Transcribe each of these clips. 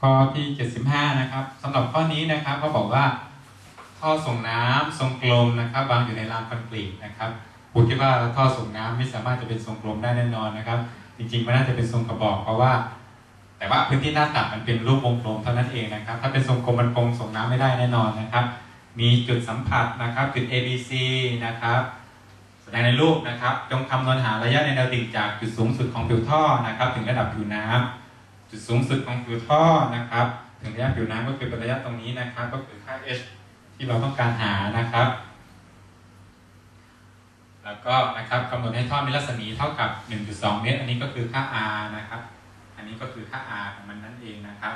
ข้อที่ 75 นะครับสำหรับข้อนี้นะครับเขาบอกว่าท่อส่งน้ำทรงกลมนะครับวางอยู่ในรางคอนกรีตนะครับครูคิดว่าท่อส่งน้ำไม่สามารถจะเป็นทรงกลมได้แน่นอนนะครับ จริงๆมันน่าจะเป็นทรงกระบอกเพราะว่า แต่ว่าพื้นที่หน้าตัดมันเป็นรูปวงกลมเท่านั้นเองนะครับ ถ้าเป็นทรงกลมมันคงส่งน้ำไม่ได้แน่นอนนะครับ มีจุดสัมผัสนะครับจุด A B C นะครับแสดงในรูปนะครับ จงคำนวณหาระยะในแนวดิ่งจากจุดสูงสุดของผิวท่อนะครับ ถึงระดับผิวน้ำ จุดสูงสุดของผิวท่อนะครับ ถึงระยะผิวน้ำก็คือเป็นระยะตรงนี้นะครับ ก็คือค่า h ที่เราต้องการหานะครับ แล้วก็นะครับกำหนดให้ท่อมีรัศมีเท่ากับ 1.2 เมตร อันนี้ก็คือค่า r นะครับ อันนี้ก็คือค่า r ของมันนั่นเองนะครับ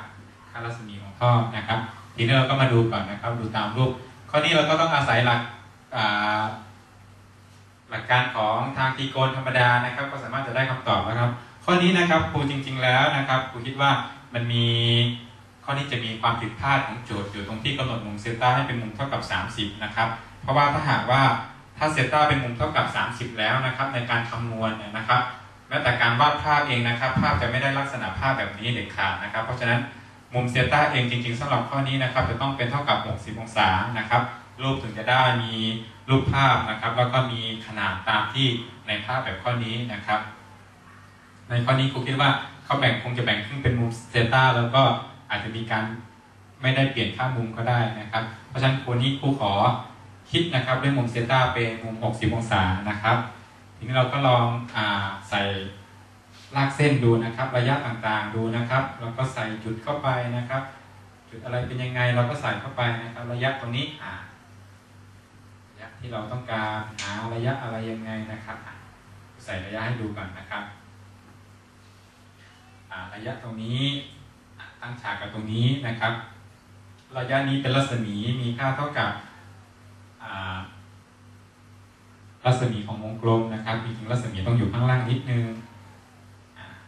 ค่ารัศมีของท่อนะครับ ทีนี้เราก็มาดูก่อนนะครับ ดูตามรูป ข้อนี้เราก็ต้องอาศัยหลักหลักการของทางตีโกณธรรมดานะครับ ก็สามารถจะได้คำตอบแล้วครับ ข้อนี้นะครับครูจริง ๆ แล้วนะครับครูคิดว่ามันมีข้อนี้จะมีความผิดพลาดของโจทย์อยู่ตรงที่กำหนดมุมเซต้าให้เป็นมุมเท่ากับ 30 นะครับ เพราะว่าถ้าหากว่าถ้าเซต้าเป็นมุมเท่ากับ 30 แล้วนะครับ ในการคำนวณนนะครับแม้แต่การวาดภาพเองนะครับ ภาพจะไม่ได้ลักษณะภาพแบบนี้เด็ดขาดนะครับ เพราะฉะนั้นมุมเซต้าเองจริง ๆสำหรับข้อนี้นะครับ จะต้องเป็นเท่ากับ 60 องศานะครับ รูปถึงจะได้มีรูปภาพนะครับ แล้วก็มีขนาดตามที่ในภาพแบบข้อนี้นะครับ ในข้อนี้ครูคิดว่าเขาแบ่งคงจะแบ่งขึ้นเป็นมุมเซต้าแล้วก็อาจจะมีการไม่ได้เปลี่ยนค่ามุมก็ได้นะครับ เพราะฉะนั้นคนนี้ครูขอคิดนะครับเรื่องมุมเซต้าเป็นมุม 60 องศานะครับทีนี้เราก็ลองอใส่ลากเส้นดูนะครับ ระยะต่างๆดูนะครับ แล้วก็ใส่จุดเข้าไปนะครับ จุดอะไรเป็นยังไงเราก็ใส่เข้าไปนะครับ ระยะตรงนี้อ่าระยะที่เราต้องการหาระยะอะไรยังไงนะครับ ใส่ระยะให้ดูก่อนนะครับ ระยะตรงนี้ตั้งฉากกับตรงนี้นะครับ ระยะนี้เป็นรัศมีมีค่าเท่ากับรัศมีของวงกลมนะครับจริงๆรัศมีต้องอยู่ข้างล่างนิดนึง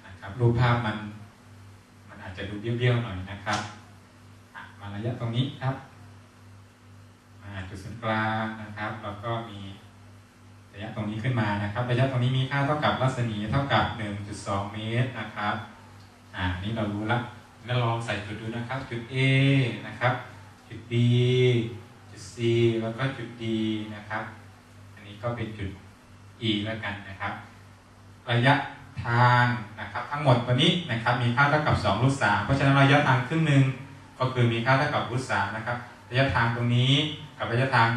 นะครับรูปภาพมันมันอาจจะดูเบี้ยวๆหน่อยนะครับมาระยะตรงนี้ครับมาจุดศูนย์กลางนะครับ แล้วก็มีระยะตรงนี้ขึ้นมานะครับ ระยะตรงนี้มีค่าเท่ากับรัศมีเท่ากับ 1.2 เมตรนะครับ อ่านี่เรารู้แล้วแล้วลองใส่จุดดูนะครับ จุด A นะครับ จุด B จุด C แล้วก็จุด D นะครับ อันนี้ก็เป็นจุด E แล้วกันนะครับ ระยะทางนะครับ ทั้งหมดตัวนี้นะครับ มีค่าเท่ากับ2รูท3เพราะฉะนั้นระยะทางครึ่งหนึ่งก็คือมีค่าเท่ากับรูท3นะครับ ระยะทางตรงนี้กับระยะทาง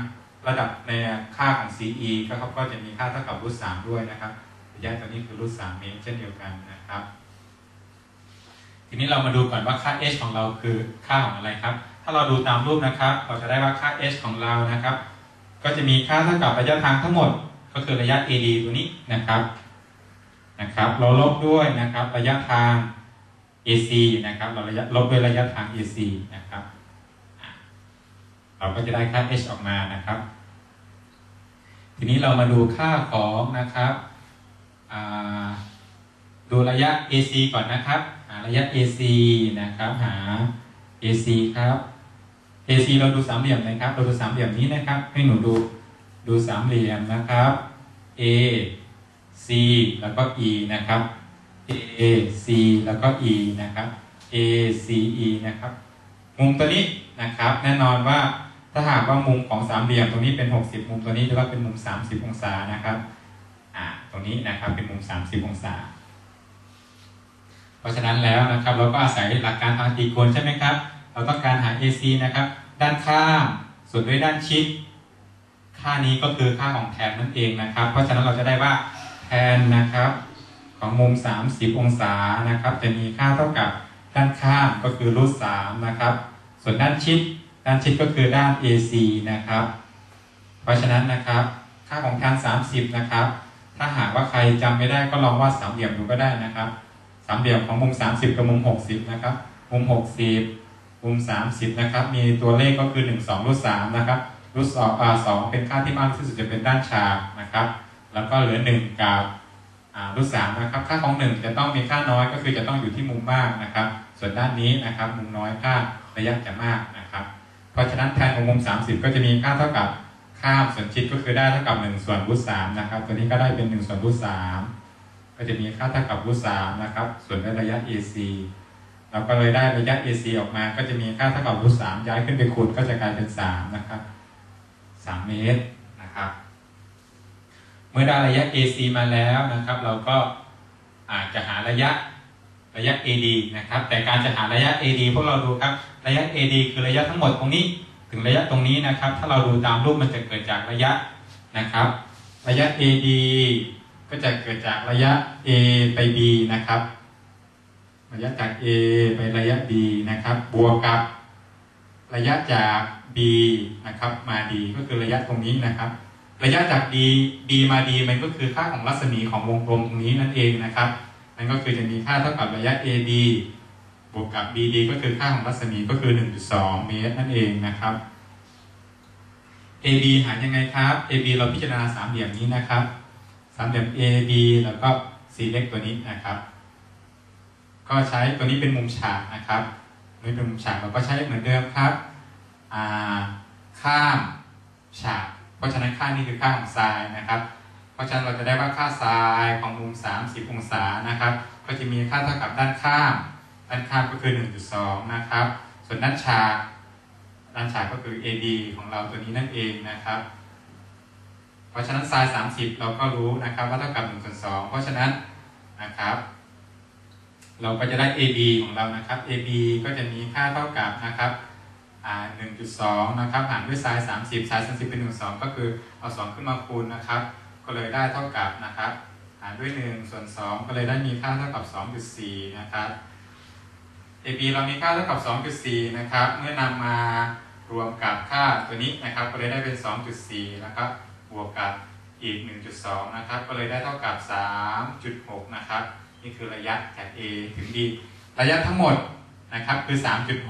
ระดับในค่าของ CE ก็เขาก็จะมีค่าเท่ากับรูท3ด้วยนะครับระยะตัวนี้คือรูท3เมตรเช่นเดียวกันนะครับ ทีนี้เรามาดูก่อนว่าค่า h ของเราคือค่าของอะไรครับ ถ้าเราดูตามรูปนะครับ เราจะได้ว่าค่า h ของเรานะครับ ก็จะมีค่าเท่ากับระยะทางทั้งหมด ก็คือระยะ AD ตัวนี้นะครับนะครับ เราลบด้วยนะครับระยะทาง AC นะครับ เราระยะลบด้วยระยะทาง AC นะครับ เราก็จะได้ค่า h ออกมานะครับ ทีนี้เรามาดูค่าของนะครับ ดูระยะ AC ก่อนนะครับ ระยะ AC นะครับ หา AC ครับ AC เราดูสามเหลี่ยมนะครับ เราดูสามเหลี่ยมนี้นะครับ ให้หนูดูดูสามเหลี่ยมนะครับ A C แล้วก็ E นะครับ A C แล้วก็ E นะครับ A C E นะครับ มุมตัวนี้นะครับ แน่นอนว่าถ้าหากว่ามุมของสามเหลี่ยมตรงนี้เป็น 60 มุมตัวนี้จะว่าเป็นมุม 30 องศานะครับ อ่า ตรงนี้นะครับเป็นมุม 30 องศา เพราะฉะนั้นแล้วนะครับเราก็อาศัยหลักการทางตรีโกณใช่ไหมครับ เราต้องการหา AC นะครับ ด้านข้างส่วนด้วยด้านชิด ค่านี้ก็คือค่าของแทนนั่นเองนะครับ เพราะฉะนั้นเราจะได้ว่าแทนนะครับของมุม 30 องศานะครับ จะมีค่าเท่ากับด้านข้างก็คือรูทสามนะครับ ส่วนด้านชิด ด้านชิดก็คือด้าน AC นะครับ เพราะฉะนั้นนะครับ ค่าของแทน30 นะครับ ถ้าหากว่าใครจำไม่ได้ก็ลองวาดสามเหลี่ยมดูก็ได้นะครับ สามเหลี่ยมของมุม 30 กับมุม 60 นะครับ มุม 60 มุม 30 นะครับ มีตัวเลขก็คือ 1 2รูท3นะครับรูทสองอ่าสองเป็นค่าที่มากที่สุดจะเป็นด้านฉากนะครับ แล้วก็เหลือ 1 กับอ่ารูทสามนะครับ ค่าของ 1 จะต้องมีค่าน้อยก็คือจะต้องอยู่ที่มุมมากนะครับ ส่วนด้านนี้นะครับ มุมน้อยค่าระยะจะมากนะครับ เพราะฉะนั้นแทนของมุม 30 ก็จะมีค่าเท่ากับข้าส่วนชิดก็คือได้เท่ากับ 1 ส่วนรูทสามนะครับ ตัวนี้ก็ได้เป็น 1 ส่วนรูทสาม ก็จะมีค่าเท่ากับรูทสามนะครับ ส่วนระยะ AC เราก็เลยได้ระยะ AC ออกมา ก็จะมีค่าเท่ากับรูทสามย้ายขึ้นไปคูณก็จะกลายเป็นสามนะครับสามเมตรนะครับ เมื่อได้ระยะ AC มาแล้วนะครับ เราก็อาจจะหาระยะระยะ AD นะครับ แต่การจะหาระยะ AD พวกเราดูครับ ระยะ AD คือระยะทั้งหมดตรงนี้ ถึงระยะตรงนี้นะครับ ถ้าเราดูตามรูปมันจะเกิดจากระยะนะครับ ระยะ AD ก็จะเกิดจากระยะ A ไป B นะครับ ระยะจาก A ไประยะ B นะครับ บวกกับระยะจาก B นะครับมา D ก็คือระยะตรงนี้นะครับ ระยะจาก D D มา D มันก็คือค่าของรัศมีของวงกลมตรงนี้นั่นเองนะครับนั่นก็คือจะมีค่าเท่ากับระยะ AD บวกกับ BD ก็คือค่าของรัศมีก็คือ 1.2 เมตรนั่นเองนะครับ AB หายังไงครับ AB เราพิจารณาสามเหลี่ยมนี้นะครับ สามเหลี่ยม AB แล้วก็ C เล็กตัวนี้นะครับ ก็ใช้ตัวนี้เป็นมุมฉากนะครับนี่เป็นมุมฉากเราก็ใช้เหมือนเดิมครับข้ามฉาก เพราะฉะนั้นค่านี้คือค่าของไซน์นะครับ เพราะฉะนั้นเราจะได้ว่าค่าไซน์ของมุม 30 องศานะครับ ก็จะมีค่าเท่ากับด้านข้าม ด้านข้ามก็คือ 1.2 นะครับ ส่วนด้านฉากด้านฉากก็คือ AD ของเราตัวนี้นั่นเองนะครับ เพราะฉะนั้นไซน์30 เราก็รู้นะครับว่าเท่ากับ1ส่วน2เพราะฉะนั้นนะครับ เราก็จะได้ AB ของเรานะครับ AB ก็จะมีค่าเท่ากับนะครับ1.2 นะครับหารด้วยไซน์30ไซน์30 เป็น 1 2 ก็คือเอา 2 ขึ้นมาคูณนะครับ ก็เลยได้เท่ากับนะครับหารด้วย 1 ส่วน 2 ก็เลยได้มีค่าเท่ากับ 2.4 นะครับ AB เรามีค่าเท่ากับ 2.4 นะครับ เมื่อนำมารวมกับค่าตัวนี้นะครับ ก็เลยได้เป็น 2.4 นะครับ บวกกับอีก 1.2 นะครับ ก็เลยได้เท่ากับ 3.6 นะครับ นี่คือระยะจาก A ถึง D ระยะทั้งหมดนะครับคือ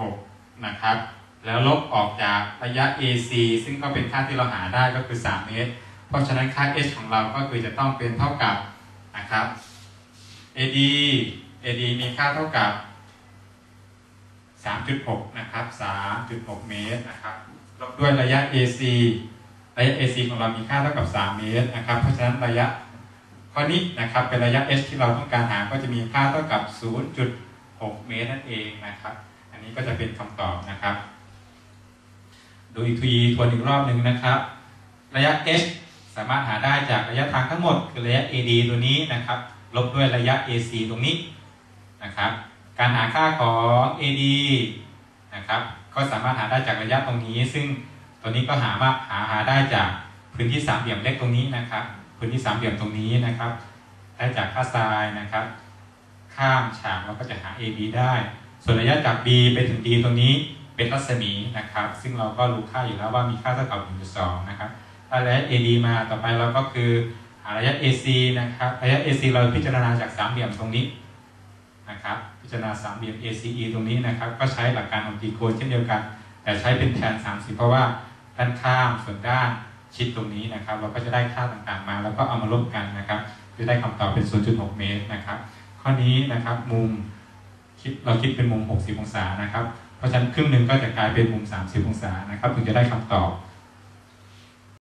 3.6 นะครับ แล้วลบออกจากระยะ AC ซึ่งก็เป็นค่าที่เราหาได้ก็คือ 3 เมตร เพราะฉะนั้นค่า h ของเราก็คือจะต้องเป็นเท่ากับนะครับ AD AD มีค่าเท่ากับ 3.6 นะครับ 3.6 เมตรนะครับ ลบด้วยระยะ AC ระยะ AC ของเรามีค่าเท่ากับ 3 เมตรนะครับ เพราะฉะนั้นระยะข้อนี้นะครับเป็นระยะ h ที่เราต้องการหาก็จะมีค่าเท่ากับ 0.6 เมตรนั่นเองนะครับ อันนี้ก็จะเป็นคำตอบนะครับ ดูอีกทีทวนอีกรอบหนึ่งนะครับ ระยะ h สามารถหาได้จากระยะทางทั้งหมด คือระยะ AD ตัวนี้นะครับ ลบด้วยระยะ AC ตรงนี้นะครับ การหาค่าของ AD นะครับ ก็สามารถหาได้จากระยะตรงนี้ ซึ่ง ตัวนี้ก็หามาหาหาได้จากพื้นที่สามเหลี่ยมเล็กตรงนี้นะครับ พื้นที่สามเหลี่ยมตรงนี้นะครับ ได้จากค่าไซน์นะครับ ข้ามฉากเราก็จะหา AB ได้ ส่วนระยะจาก B ไปถึง D ตรงนี้เป็นรัศมีนะครับ ซึ่งเราก็รู้ค่าอยู่แล้วว่ามีค่าเท่ากับ1.2นะครับถ้าระยะ AD มาต่อไปเราก็คือหาระยะ AC นะครับระยะ AC เราพิจารณาจากสามเหลี่ยมตรงนี้นะครับ พิจารณาสามเหลี่ยม ACE ตรงนี้นะครับ ก็ใช้หลักการของตีโกนเช่นเดียวกัน แต่ใช้เป็นแทน30 เพราะว่า ด้านข้ามส่วนด้านชิดตรงนี้นะครับ เราก็จะได้ค่าต่างๆมา แล้วก็เอามาลบกันนะครับจะได้คำตอบเป็น 0.6 เมตรนะครับ ข้อนี้นะครับมุมคิดเราคิดเป็นมุม 60 องศานะครับ เพราะฉะนั้นครึ่งหนึ่งก็จะกลายเป็นมุม 30 องศานะครับ ถึงจะได้คำตอบ